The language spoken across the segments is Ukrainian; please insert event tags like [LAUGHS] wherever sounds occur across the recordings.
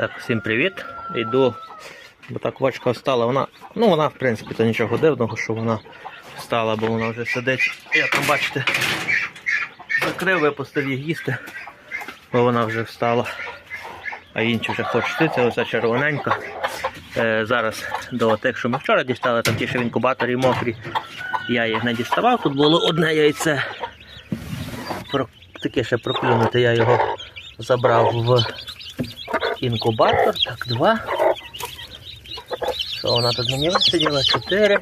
Так, всім привіт. Йду, бо так квачка встала. Вона, ну вона в принципі то нічого дивного, що вона встала, бо вона вже сидить. Я там бачите, закрив, випустив їх їсти, бо вона вже встала. А інші вже хочуть це оця червоненька. Е, зараз до тих, що ми вчора дістали, там ті, що в інкубаторі мокрі. Я їх не діставав. Тут було одне яйце. Про, таке ще проклюнути, я його забрав в інкубатор. Так, два. Що вона тут мені висиділа? Чотири.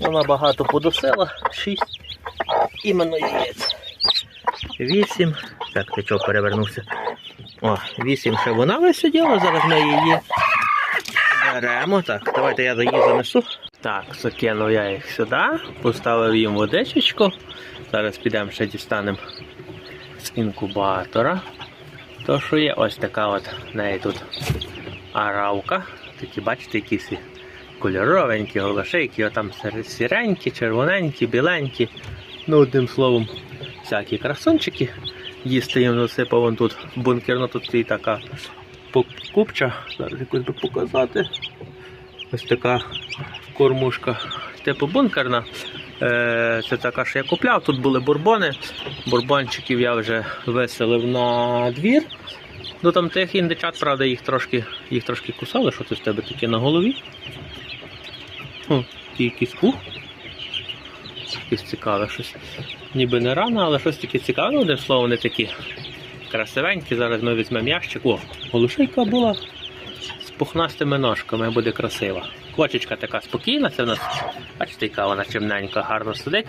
Вона багато подосила. Шість. Іменно яєць. Вісім. Так, ти чого перевернувся? О, вісім ще вона висиділа, зараз ми її беремо. Так, давайте я її занесу. Так, закинув я їх сюди, поставив їм водичечку. Зараз підемо ще дістанемо з інкубатора. То, що є ось така от неї тут аравка. Такі, бачите, якісь кольоровенькі голошейки, там сіренькі, червоненькі, біленькі. Ну, одним словом, всякі красунчики. Їсти їм засипав вон тут бункерно, тут і така купча. Зараз якось би показати. Ось така кормушка. Типу бункерна. Е, Це така, що я купляв. Тут були бурбони. Бурбончиків я вже виселив на двір. Ну там тих індичат, правда, їх трошки, їх трошки кусали, що це в тебе таке на голові. О, і якийсь пух. Якесь цікаве щось. Ніби не рано, але щось таке цікаве. Одним словом, вони такі красивенькі. Зараз ми візьмемо ящик. О, голушейка була пухнастими ножками, буде красива. Кочечка така спокійна, це в нас, бачите, яка вона чимненька, гарно сидить.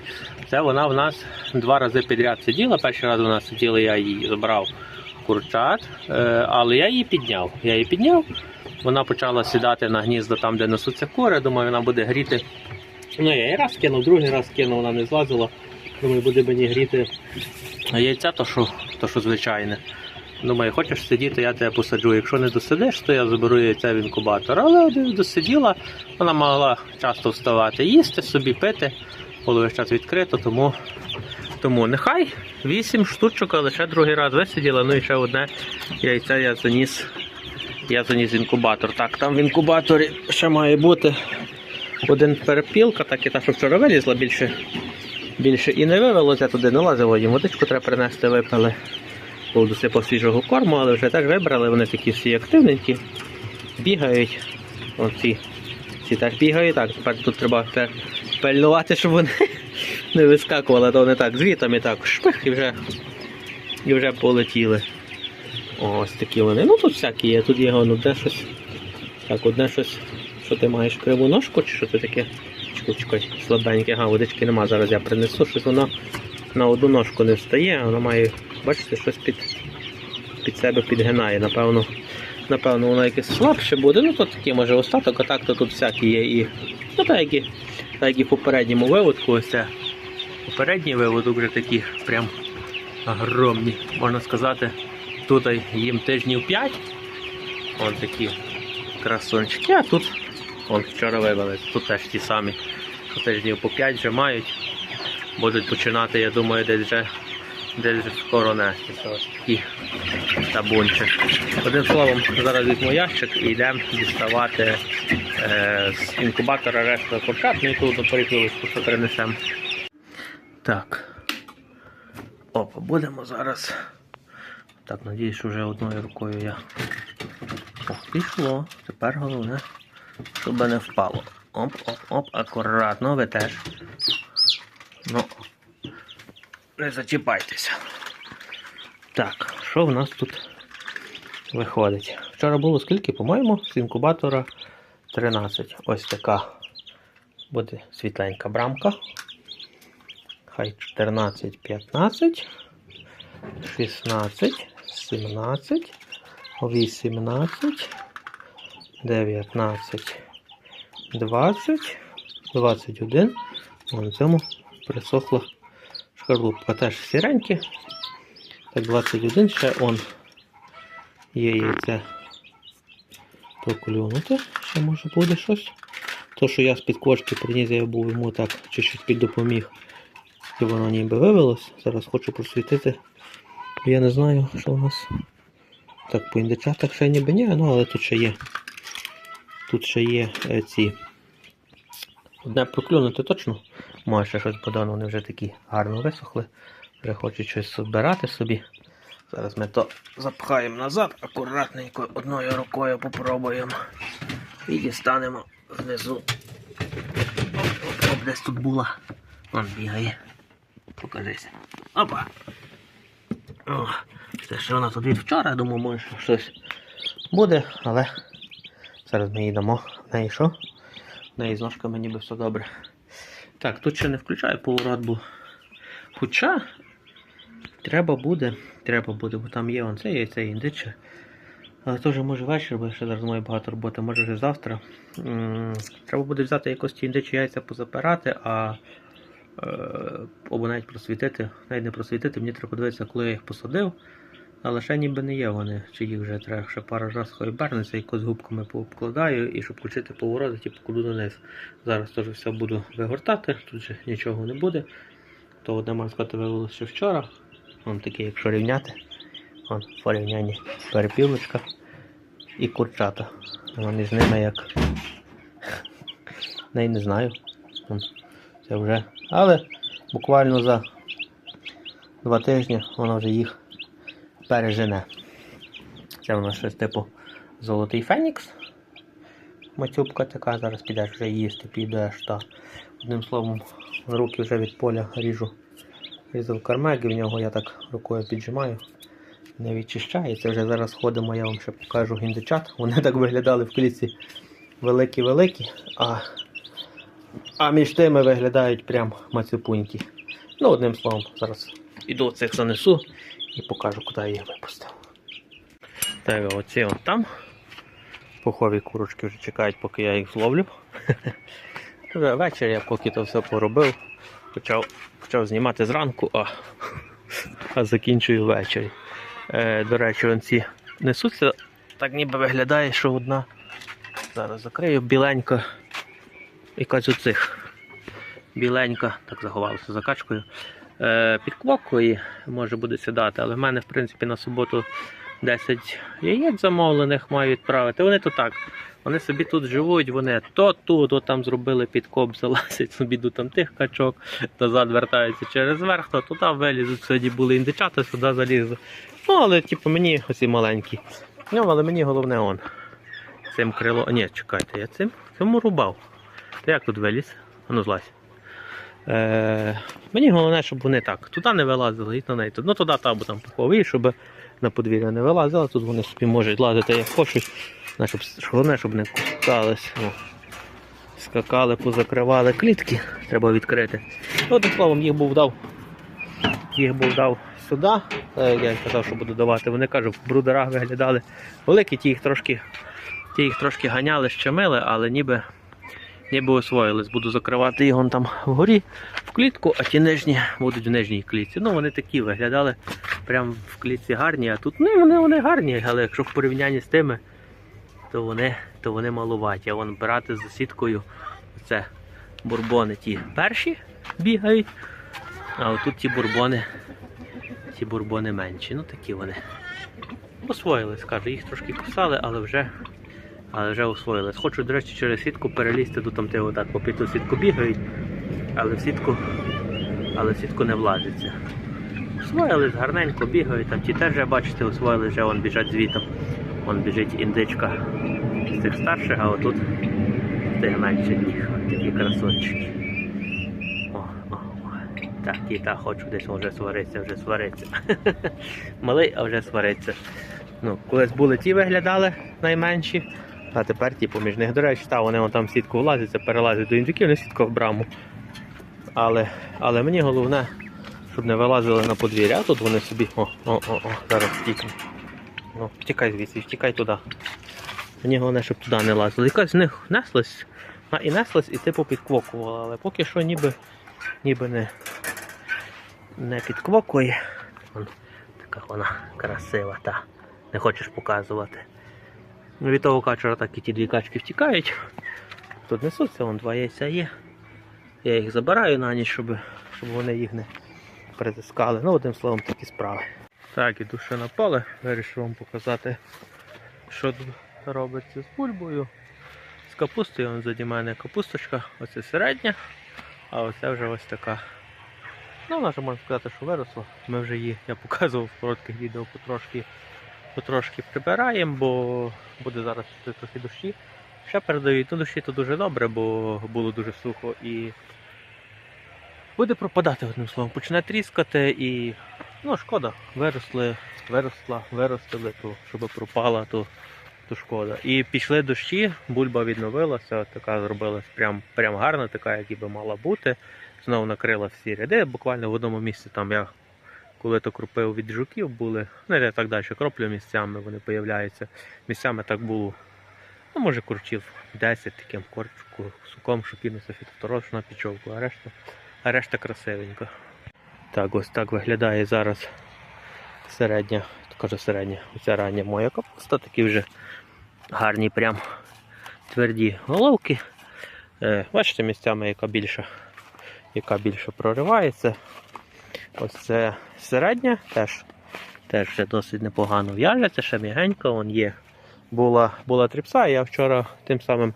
Це вона в нас два рази підряд сиділа. Перший раз вона сиділа, я її забрав курчат, е, але я її підняв. Я її підняв, вона почала сідати на гніздо там, де несуться кури. Думаю, вона буде гріти. Ну, я її раз кинув, другий раз кинув, вона не злазила. Думаю, буде мені гріти яйця, то що, то що звичайне. Думаю, хочеш сидіти, я тебе посаджу. Якщо не досидиш, то я заберу яйця в інкубатор. Але досиділа, вона могла часто вставати, їсти собі, пити. Було час відкрито, тому, тому нехай 8 штучок, а лише другий раз висиділа. Ну і ще одне яйце я заніс. Я заніс інкубатор. Так, там в інкубаторі ще має бути один перепілка, так і та, що вчора вилізла, більше, більше і не вивелося туди, не лазило їм водичку треба принести, випили. Був досипав свіжого корму, але вже так вибрали, вони такі всі активненькі, бігають. Оці ці так бігають, так, тепер тут треба пильнувати, щоб вони [LAUGHS] не вискакували, то вони так звітом і так шпих і вже, і вже полетіли. Ось такі вони. Ну тут всякі є, тут є воно одне щось. Так, одне щось. Що ти маєш криву ножку, чи що це таке? Чекай, слабеньке, ага, водички нема, зараз я принесу, щось воно на одну ножку не встає, воно має, бачите, щось під, під себе підгинає. Напевно, напевно, воно якесь слабше буде. Ну то такі може остаток, а так то тут всякі є і. Ну так як і, так як і попередньому виводку, ось це попередній виводок вже такі прям огромні, можна сказати. Тут їм тижнів 5. Ось такі красунчики, а тут вон, вчора вивели, тут теж ті самі, тижнів по 5 вже мають. Будуть починати, я думаю, десь вже десь вже скоро нестися. Ось табунчик. Одним словом, зараз візьму ящик і йдемо діставати е, з інкубатора решту курчат, ну і тут до що перенесемо. Так. Опа, будемо зараз. Так, надіюсь, що вже одною рукою я. О, пішло. Тепер головне, щоб не впало. Оп, оп, оп, акуратно, ви теж. Ну, не зачіпайтеся. Так, що в нас тут виходить? Вчора було скільки, по-моєму, з інкубатора 13. Ось така буде світленька брамка. Хай 14, 15, 16, 17, 18, 19, 20, 21. О, на цьому присохла шкарлупка. Теж сіренькі. Так, 21 ще он є яйце проклюнути. Ще може буде щось. То, що я з-під кошки приніс, я був йому так чуть-чуть піддопоміг. І воно ніби вивелось. Зараз хочу просвітити. Я не знаю, що у нас. Так, по індичатах ще ніби ні, ну але тут ще є. Тут ще є е, ці. Одне проклюнути точно. Може щось подано, вони вже такі гарно висохли. Вже хочуть щось збирати собі. Зараз ми то запхаємо назад, акуратненько одною рукою попробуємо. І дістанемо внизу. Оп, десь тут була. Вон бігає. Покажися. Опа! О, це ще вона тут від вчора, думаю, може щось буде, але зараз ми її дамо. В неї що? В неї з ножками ніби все добре. Так, тут ще не включаю поворот, бо хоча треба буде, треба буде, бо там є он це і це індиче. Але теж може вечір, бо ще зараз маю багато роботи, може вже завтра. М, Треба буде взяти якось ті індичі яйця позапирати, а е, або навіть просвітити, навіть не просвітити, мені треба подивитися, коли я їх посадив. Але ще ніби не є вони, чи їх вже треба ще пару раз хай бернеться, якось губками пообкладаю і щоб включити повороти, типу куди донизу. Зараз теж все буду вигортати, тут же нічого не буде. То одне можна виявилося ще вчора. Вон такі, якщо рівняти. Вон в порівнянні перепілочка і курчата. Вони з ними як. [LAUGHS] Не, не знаю. Це вже. Але буквально за два тижні вона вже їх пережене. Це у нас щось типу золотий фенікс. Мацюбка така, зараз підеш вже їсти, підеш та одним словом, руки вже від поля ріжу. Різав кармек і в нього я так рукою піджимаю. Не відчищається. Вже зараз ходимо, я вам ще покажу індичат. Вони так виглядали в клітці великі-великі, а, а між тими виглядають прям мацюпунькі. Ну, одним словом, зараз іду цих занесу і покажу, куди я їх випустив. Так, оці от там. Пухові курочки вже чекають, поки я їх зловлю. [LAUGHS] Вже ввечері я поки то все поробив, почав, почав знімати зранку, а, [LAUGHS] а закінчую ввечері. Е, до речі, ці несуться, так ніби виглядає, що одна. Зараз закрию біленька. Якась оцих. Біленька, так заховалася за качкою. Е, під квокою може буде сідати, але в мене, в принципі, на суботу 10 яєць замовлених маю відправити. Вони то так. Вони собі тут живуть, вони то тут, то там зробили підкоп, [LAUGHS] залазять собі до там тих качок, назад вертаються через верх, то туди вилізуть. Сьогодні були індичата, сюди залізли. Ну, але типу мені оці маленькі. Ну, але мені головне он. Цим крило. Ні, чекайте, я цим цьому рубав. Ти як тут виліз? Ану злазь. Е, мені головне, щоб вони так туди не вилазили і на неї. Ну туди та, бо там пуховий, щоб на подвір'я не вилазили, тут вони собі можуть лазити як хочуть. Щоб, головне, щоб не кусались. О. Скакали, позакривали клітки, треба відкрити. Ну, Одним словом, їх був дав. Їх був дав сюди. е, Я їм казав, що буду давати. Вони кажуть, в брудерах виглядали великі, ті їх трошки, ті їх трошки ганяли, щемили, але ніби ніби освоїлись. Буду закривати його там вгорі в клітку, а ті нижні будуть в нижній клітці. Ну вони такі виглядали прям в клітці гарні, а тут ну, вони, вони гарні, але якщо в порівнянні з тими, то вони, то вони малуваті. А вон брати за сіткою це бурбони ті перші бігають, а отут ті бурбони, ті бурбони менші. Ну такі вони. Освоїлись, кажу, їх трошки кусали, але вже але вже освоїлись. Хочу, до речі, через сітку перелізти до там, де отак попід ту сітку бігають, але в сітку, але в сітку не влазиться. Освоїлись, гарненько бігають, там ті теж бачите, освоїлись, вже вон біжать звітом. Вон біжить індичка з тих старших, а отут тих менших їх. Такі красунчики. О, о, о. Так, і та хочу десь вже свариться, вже свариться. [LAUGHS] Малий, а вже свариться. Ну, колись були ті виглядали найменші, а тепер ті поміж них. До речі, та, вони вон там сітку влазяться, перелазять до індюків, не сітка в браму. Але, але мені головне, щоб не вилазили на подвір'я, тут вони собі. О, о, о, о, зараз втікнуть. Ну, втікай звідси, втікай туди. Мені головне, щоб туди не лазили. Якась з них неслась, і неслась, і типу підквокувала, але поки що ніби, ніби не, не підквокує. Вон, така вона красива, та. Не хочеш показувати. Ну, Від того качера так і ті дві качки втікають. Тут несуться, вон два яйця є. Я їх забираю на ніч, щоб, щоб вони їх не притискали. Ну, одним словом, такі справи. Так, іду ще на поле, вирішив вам показати, що тут робиться з бульбою. З капустою вон заді мене капусточка, оце середня, а оце вже ось така. Ну, вона вже можна сказати, що виросла. Ми вже її, я показував в коротких відео, потрошки, потрошки прибираємо, бо буде зараз трохи дощі. Ще передають, ну дощі то дуже добре, бо було дуже сухо і буде пропадати одним словом. Почне тріскати і ну шкода. Виросли, виросла, виростили, то щоб пропала, то, то шкода. І пішли дощі, бульба відновилася, така зробилась прям, прям гарна, така, як і би мала бути. Знову накрила всі ряди. Буквально в одному місці там я коли то кропив від жуків були, ну я так далі кроплю місцями, вони появляються. Місцями так було, ну може курчів 10 таким корчку, суком, що кинувся фітофтороз на пічовку, а решта, а решта красивенька. Так, ось так виглядає зараз середня, кажу середня, оця рання моя капуста, такі вже гарні, прям тверді головки. Е, бачите, місцями яка більша, яка більше проривається. Ось це середня, теж, теж вже досить непогано в'яжеться, ще м'ягенько, вон є. Була, була тріпса, я вчора тим самим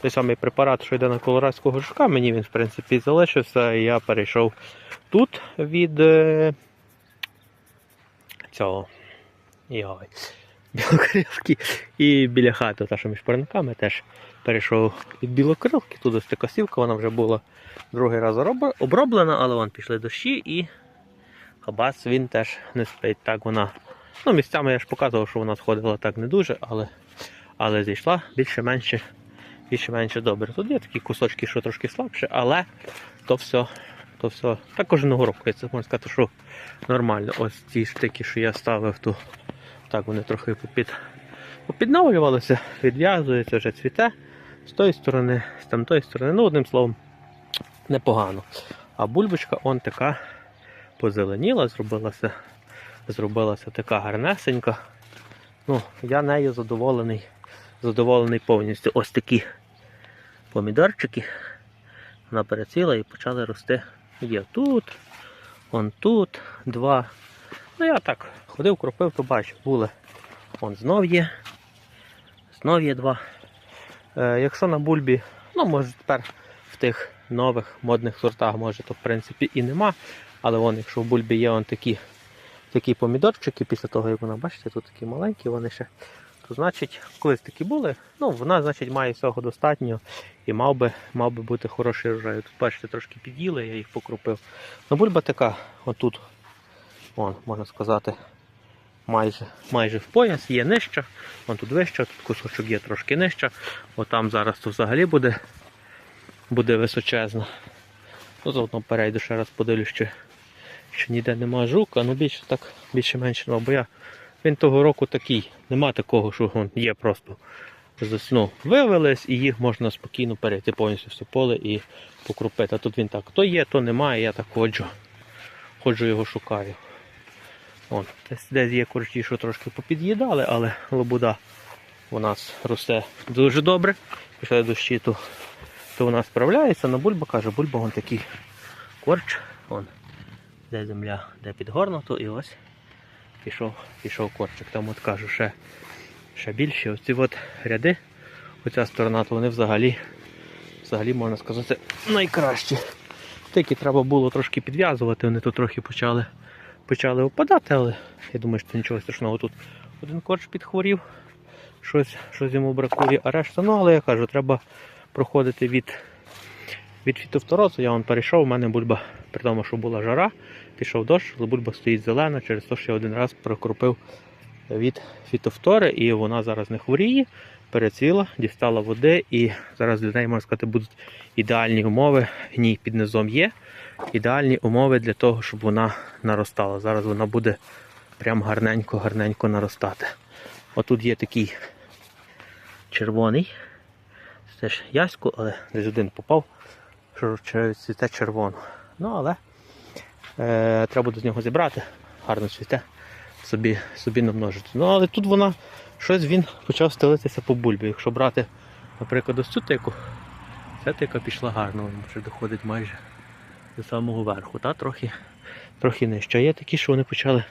той самий препарат, що йде на колорадського жука, мені він в принципі залишився, і я перейшов тут від е, цього йой, білокрилки. І біля хати, та що між парниками теж перейшов від білокрилки. Тут ось така сівка, вона вже була другий раз оброблена, але вон пішли дощі і хабас він теж не спить. Так вона. Ну, місцями я ж показував, що вона сходила так не дуже, але, але зійшла більше-менше більше-менше добре. Тут є такі кусочки, що трошки слабше, але то все, то все. Так кожного року, це можна сказати, що нормально. Ось ці штики, що я ставив, то так вони трохи попід, попідновлювалися, відв'язується, вже цвіте. З тої сторони, з тамтої сторони, ну, одним словом, непогано. А бульбочка он така позеленіла, зробилася, зробилася така гарнесенька. Ну, я нею задоволений, задоволений повністю. Ось такі помідорчики. Вона переціла і почали рости. Є тут, он тут, два. Ну я так ходив, кропив, то бачив, були. Он знов є. Знов є два. Е, якщо на бульбі, ну може тепер в тих нових модних сортах, може, то в принципі і нема. Але вон, якщо в бульбі є вон такі, такі помідорчики, після того, як вона, бачите, тут такі маленькі, вони ще, то значить, колись такі були, ну вона, значить, має всього достатньо і мав би, мав би бути хороший врожай. Тут, бачите, трошки під'їли, я їх покрупив. Ну, бульба така, отут, вон, можна сказати, майже, майже в пояс, є нижча, вон тут вища, тут кусочок є трошки нижча, отам зараз то взагалі буде, буде височезна. Ну, заодно перейду ще раз подивлюсь, чи, чи ніде нема жука, ну більше так, більше-менше, ну, бо я, він того року такий, нема такого, що вон, є просто з- ну, вивелись і їх можна спокійно перейти повністю все поле і покрупити. А тут він так, то є, то немає, я так ходжу, ходжу його шукаю. Вон, десь, десь є корчі, що трошки попід'їдали, але лобуда у нас росте дуже добре. Після дощі, то, то вона справляється, але бульба каже, бульба вон такий корч, вон, де земля, де підгорнуто, і ось пішов, пішов корчик. Там от кажу, ще, ще більше. Оці от ряди, оця сторона, то вони взагалі, взагалі можна сказати, найкращі. Тільки треба було трошки підв'язувати, вони тут трохи почали, почали опадати, але я думаю, що нічого страшного. Тут один корч підхворів, щось, щось йому бракує, а решта, ну але я кажу, треба проходити від, від фітофторозу. Я вон перейшов, у мене бульба, при тому, що була жара, пішов дощ, але бульба стоїть зелена, через те, що я один раз прокропив від фітофтори, і вона зараз не хворіє, перецвіла, дістала води, і зараз для неї, можна сказати, будуть ідеальні умови. Гній під низом є. Ідеальні умови для того, щоб вона наростала. Зараз вона буде прям гарненько-гарненько наростати. Отут є такий червоний. Це теж яську, але десь один попав, що цвіте червоно. Ну, але е, треба буде з нього зібрати. Гарно цвіте, собі, собі намножити. Ну, але тут вона щось він почав стелитися по бульбі. Якщо брати, наприклад, ось цю тику, ця тика пішла гарно, вона вже доходить майже до самого верху. Та? Трохи, трохи нижче. А є такі, що вони почали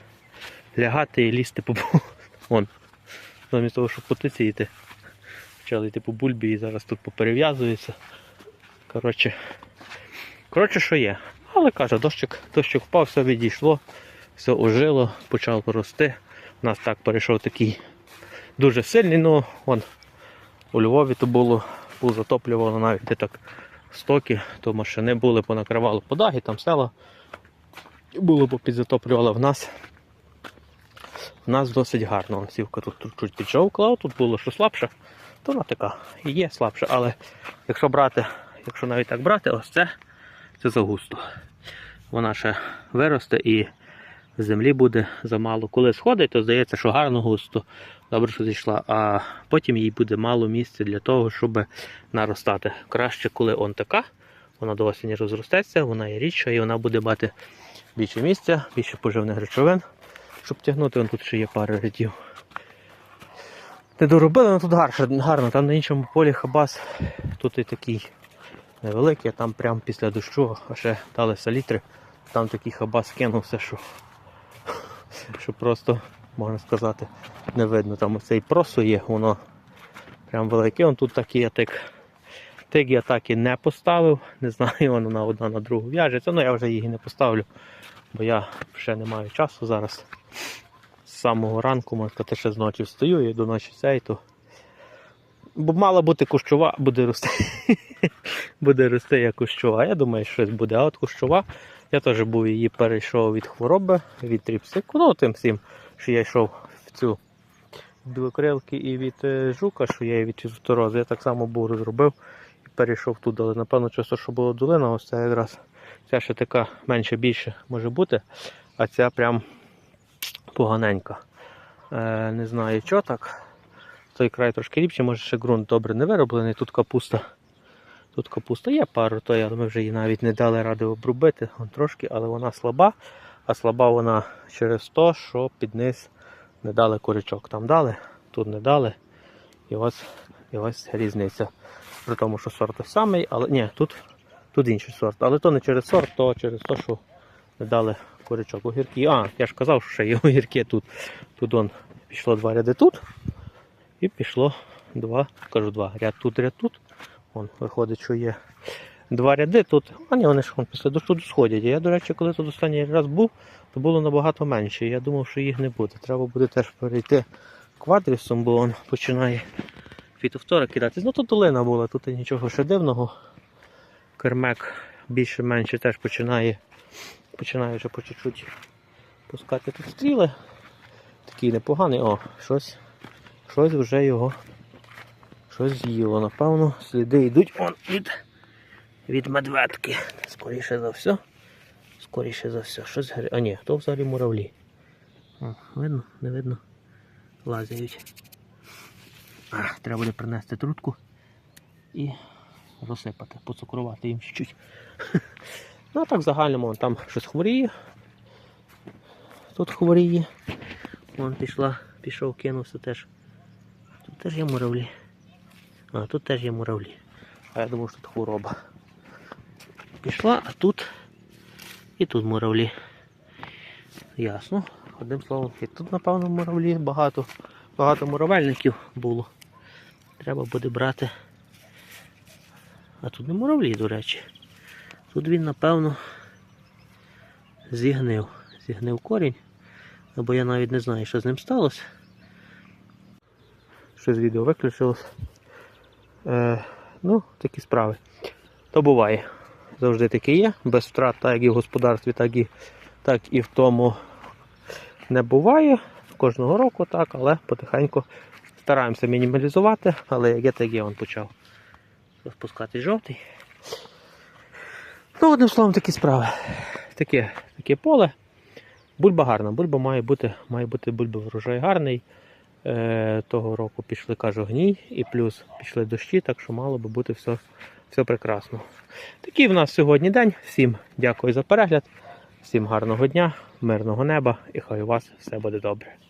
лягати і лізти по [LAUGHS] Вон. Замість того, щоб по тиці йти. Почали йти по бульбі і зараз тут поперев'язується. Коротше, коротше, що є. Але каже, дощик, дощик впав, все відійшло, все ожило, почало рости. У нас так перейшов такий дуже сильний, ну вон у Львові то було, було затоплювало навіть де так стоки, то машини були, понакривало подаги, там села було, бо підзатоплювало в нас. В нас досить гарно. Сівка тут, тут чуть піджовкла, тут було що слабше, то вона така і є слабше. Але якщо брати, якщо навіть так брати, ось це, це загусто. Вона ще виросте і землі буде замало. Коли сходить, то здається, що гарно густо, добре, що зійшла, а потім їй буде мало місця для того, щоб наростати. Краще, коли он така, вона до осені розростеться, вона є рідша і вона буде мати більше місця, більше поживних речовин, щоб тягнути. Вон тут ще є пара рядів. Не доробили, але тут гарно, гарно. Там на іншому полі хабас, тут і такий невеликий, а там прямо після дощу, а ще дали салітри. Там такий хабас кинувся, що, що просто, можна сказати, не видно. Там оцей просо є, воно прям велике. Вон тут такий атик. Тик я так і не поставив. Не знаю, вона одна на другу в'яжеться. Ну я вже її не поставлю, бо я ще не маю часу зараз. Самого ранку, можна сказати, ще з ночі встаю і до ночі цей, то. Бо мала бути кущова, буде рости. [LAUGHS] буде рости як кущова. Я думаю, щось буде. А от кущова, я теж був її перейшов від хвороби, від тріпсику. Ну, тим всім, що я йшов в цю білокрилки і від е, жука, що я її від фіторози, я так само був розробив і перейшов туди. Але напевно, часто, що було долина, ось це якраз ця ще така менше більше може бути, а ця прям поганенька. Е, не знаю, що так. Той край трошки ліпше, може ще ґрунт добре не вироблений. Тут капуста. Тут капуста є пару, то я, ми вже її навіть не дали ради обробити Вон трошки, але вона слаба. А слаба вона через те, що під низ не дали корячок. Там дали, тут не дали. І ось, і ось різниця. При тому, що сорт самий, але ні, тут, тут інший сорт. Але то не через сорт, то через те, що не дали корячок. Огірки. А, я ж казав, що ще є огірки тут. Тут он пішло два ряди тут. І пішло два, кажу два. Ряд тут, ряд тут. Вон, виходить, що є два ряди тут. А ні, вони ж вон, після дощу сходять. Я, до речі, коли тут останній раз був, то було набагато менше. Я думав, що їх не буде. Треба буде теж перейти квадрісом, бо він починає фітофтора кидатись. Ну тут долина була, тут нічого ще дивного. Кермек більше-менше теж починає, починає вже по чуть-чуть пускати тут стріли. Такий непоганий. О, щось, щось вже його щось з'їло. Напевно, сліди йдуть он від, від медведки. Скоріше за все. Скоріше за все. Щось гри... А ні, то взагалі муравлі. О, видно, не видно. Лазяють. А, треба буде принести трутку і розсипати, поцукрувати їм чуть-чуть. [LAUGHS] Ну а так в загальному там щось хворіє. Тут хворіє. Вон пішла, пішов, кинувся теж. Тут теж є муравлі. А, тут теж є муравлі. А я думав, що тут хвороба. Пішла, а тут і тут муравлі. Ясно. Одним словом, і тут, напевно, муравлі багато. Багато муравельників було. Треба буде брати. А тут не муравлі, до речі. Тут він, напевно, зігнив. Зігнив корінь. Або я навіть не знаю, що з ним сталося. Щось відео виключилось. Е, ну, такі справи. То буває. Завжди таке є. Без втрат, так як і в господарстві, так і, так і в тому не буває. Кожного року так, але потихеньку стараємося мінімалізувати, але як є, так є, він почав розпускати жовтий. Ну, одним словом, такі справи. Таке, таке поле. Бульба гарна, бульба має бути, має бути бульба врожай гарний. Е, того року пішли, кажу, гній, і плюс пішли дощі, так що мало би бути все, все прекрасно. Такий в нас сьогодні день. Всім дякую за перегляд, всім гарного дня, мирного неба і хай у вас все буде добре.